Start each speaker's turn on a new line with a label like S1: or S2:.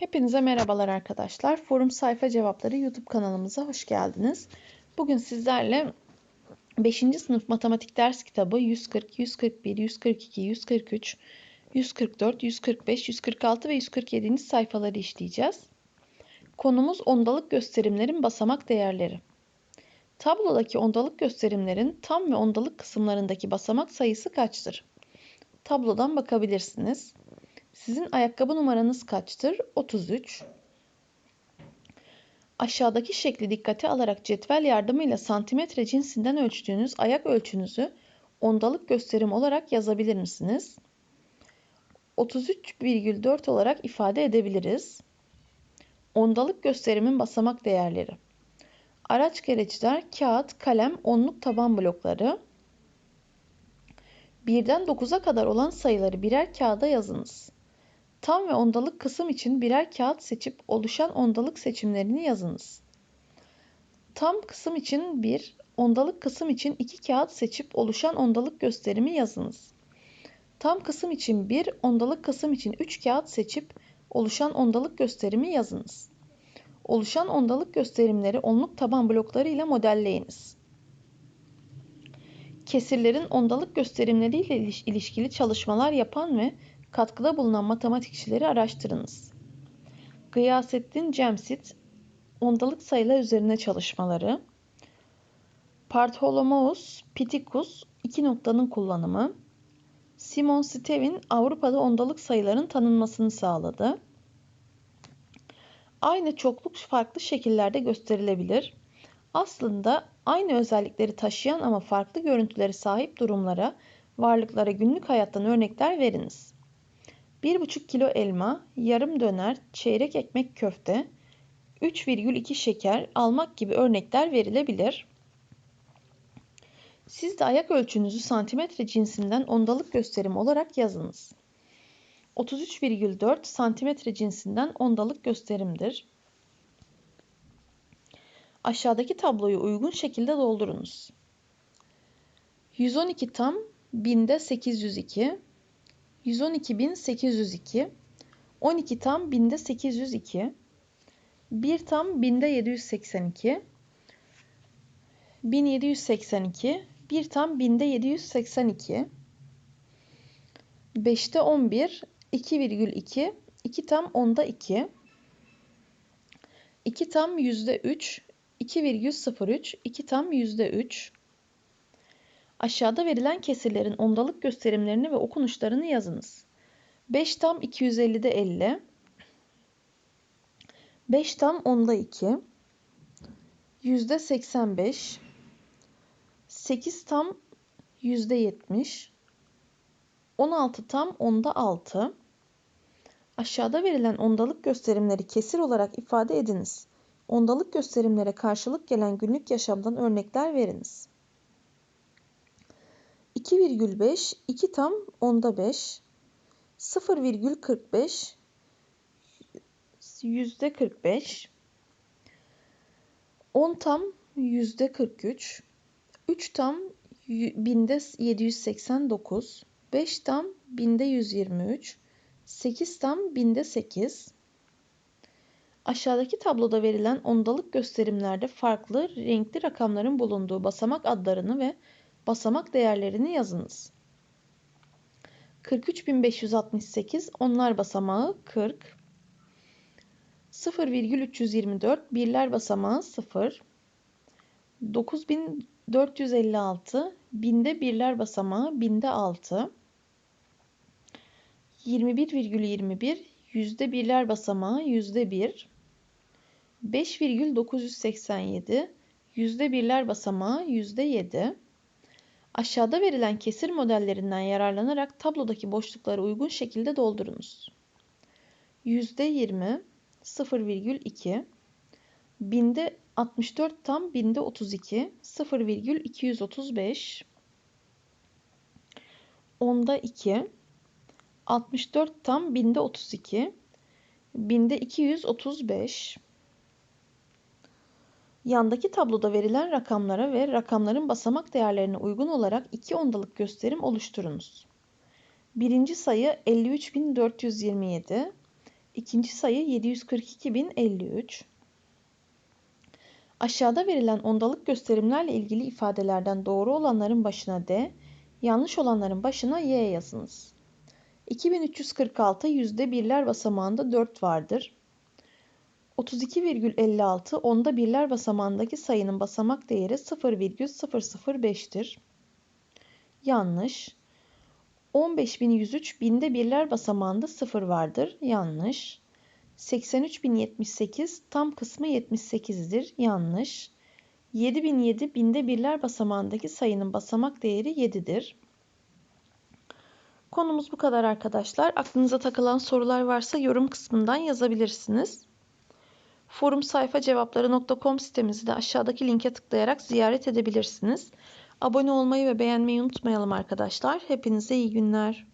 S1: Hepinize merhabalar arkadaşlar. Forum Sayfa Cevapları YouTube kanalımıza hoş geldiniz. Bugün sizlerle 5. sınıf matematik ders kitabı 140, 141, 142, 143, 144, 145, 146 ve 147. sayfaları işleyeceğiz. Konumuz ondalık gösterimlerin basamak değerleri. Tablodaki ondalık gösterimlerin tam ve ondalık kısımlarındaki basamak sayısı kaçtır? Tablodan bakabilirsiniz. Sizin ayakkabı numaranız kaçtır? 33. Aşağıdaki şekli dikkate alarak cetvel yardımıyla santimetre cinsinden ölçtüğünüz ayak ölçünüzü ondalık gösterim olarak yazabilir misiniz? 33,4 olarak ifade edebiliriz. Ondalık gösterimin basamak değerleri. Araç gereçler, kağıt, kalem, onluk taban blokları. Birden 9'a kadar olan sayıları birer kağıda yazınız. Tam ve ondalık kısım için birer kağıt seçip oluşan ondalık seçimlerini yazınız. Tam kısım için 1, ondalık kısım için 2 kağıt seçip oluşan ondalık gösterimi yazınız. Tam kısım için 1, ondalık kısım için 3 kağıt seçip oluşan ondalık gösterimi yazınız. Oluşan ondalık gösterimleri onluk taban blokları ile modelleyiniz. Kesirlerin ondalık gösterimleriyle ilişkili çalışmalar yapan ve katkıda bulunan matematikçileri araştırınız. Gıyasettin Cemsit, ondalık sayılar üzerine çalışmaları, Bartholomeus Piticus, iki noktanın kullanımı, Simon Stevin Avrupa'da ondalık sayıların tanınmasını sağladı. Aynı çokluk farklı şekillerde gösterilebilir. Aslında aynı özellikleri taşıyan ama farklı görüntüleri sahip durumlara, varlıklara günlük hayattan örnekler veriniz. 1,5 kilo elma, yarım döner, çeyrek ekmek köfte, 3,2 şeker almak gibi örnekler verilebilir. Siz de ayak ölçünüzü santimetre cinsinden ondalık gösterim olarak yazınız. 33,4 santimetre cinsinden ondalık gösterimdir. Aşağıdaki tabloyu uygun şekilde doldurunuz. 112 tam binde 802, 112.802, 12 tam binde 802, 1 tam binde 782, 1782, 1 tam binde 782, 5'te 11, 2,2, 2 tam onda 2, 2 tam yüzde 3, 2,03, 2 tam yüzde 3, Aşağıda verilen kesirlerin ondalık gösterimlerini ve okunuşlarını yazınız. 5 tam 250'de 50. 5 tam onda 2. Yüzde 85. 8 tam yüzde 70. 16 tam onda 6. Aşağıda verilen ondalık gösterimleri kesir olarak ifade ediniz. Ondalık gösterimlere karşılık gelen günlük yaşamdan örnekler veriniz. 2,5 2 tam onda 5 0,45 yüzde 45 10 tam yüzde 43 3 tam binde 789 5 tam binde 123 8 tam binde 8 Aşağıdaki tabloda verilen ondalık gösterimlerde farklı renkli rakamların bulunduğu basamak adlarını ve basamak değerlerini yazınız. 43568 onlar basamağı 40. 0,324 birler basamağı 0. 9456 binde birler basamağı binde 6. 21,21 yüzde birler basamağı yüzde 1. 5,987 yüzde birler basamağı yüzde 7. Aşağıda verilen kesir modellerinden yararlanarak tablodaki boşlukları uygun şekilde doldurunuz. %20 0,2 binde 64 tam binde 32 0,235 onda 2 64 tam binde 32 binde 235 Yandaki tabloda verilen rakamlara ve rakamların basamak değerlerine uygun olarak iki ondalık gösterim oluşturunuz. Birinci sayı 53.427, İkinci sayı 742.053. Aşağıda verilen ondalık gösterimlerle ilgili ifadelerden doğru olanların başına D, yanlış olanların başına Y yazınız. 2346 yüzde birler basamağında 4 vardır. 32,56 onda birler basamağındaki sayının basamak değeri 0,005'tir. Yanlış. 15103 binde birler basamağında 0 vardır. Yanlış. 83078 tam kısmı 78'dir. Yanlış. 7007 binde birler basamağındaki sayının basamak değeri 7'dir. Konumuz bu kadar arkadaşlar. Aklınıza takılan sorular varsa yorum kısmından yazabilirsiniz. Forum sayfa cevapları.com sitemizi de aşağıdaki linke tıklayarak ziyaret edebilirsiniz. Abone olmayı ve beğenmeyi unutmayalım arkadaşlar. Hepinize iyi günler.